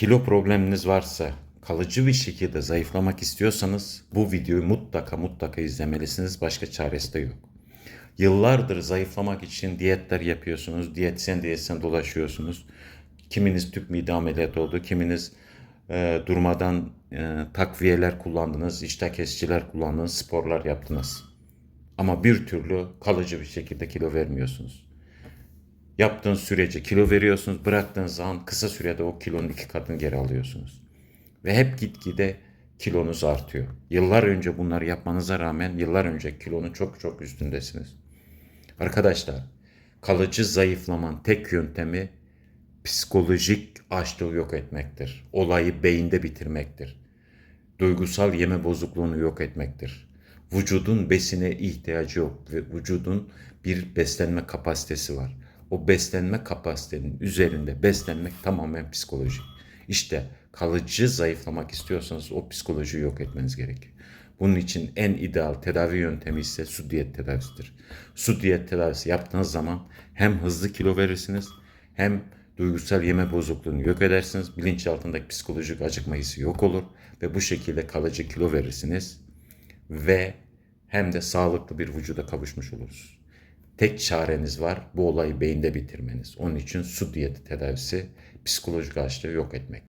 Kilo probleminiz varsa, kalıcı bir şekilde zayıflamak istiyorsanız bu videoyu mutlaka mutlaka izlemelisiniz. Başka çaresi de yok. Yıllardır zayıflamak için diyetler yapıyorsunuz. Diyetisyen diyetisyen dolaşıyorsunuz. Kiminiz tüp mide ameliyatı oldu. Kiminiz e, durmadan e, takviyeler kullandınız. iştah kesiciler kullandınız. Sporlar yaptınız. Ama bir türlü kalıcı bir şekilde kilo vermiyorsunuz. Yaptığın sürece kilo veriyorsunuz. Bıraktığınız zaman kısa sürede o kilonun iki katını geri alıyorsunuz. Ve hep gitgide kilonuz artıyor. Yıllar önce bunları yapmanıza rağmen yıllar önce kilonun çok çok üstündesiniz. Arkadaşlar kalıcı zayıflaman tek yöntemi psikolojik açlığı yok etmektir. Olayı beyinde bitirmektir. Duygusal yeme bozukluğunu yok etmektir. Vücudun besine ihtiyacı yok ve vücudun bir beslenme kapasitesi var. O beslenme kapasitenin üzerinde beslenmek tamamen psikolojik. İşte kalıcı zayıflamak istiyorsanız o psikolojiyi yok etmeniz gerekiyor. Bunun için en ideal tedavi yöntemi ise su diyet tedavisidir. Su diyet tedavisi yaptığınız zaman hem hızlı kilo verirsiniz hem duygusal yeme bozukluğunu yok edersiniz. Bilinçaltındaki psikolojik acıkma hissi yok olur ve bu şekilde kalıcı kilo verirsiniz ve hem de sağlıklı bir vücuda kavuşmuş olursunuz. Tek çareniz var bu olayı beyinde bitirmeniz. Onun için su diyeti tedavisi psikolojik açlığı yok etmek.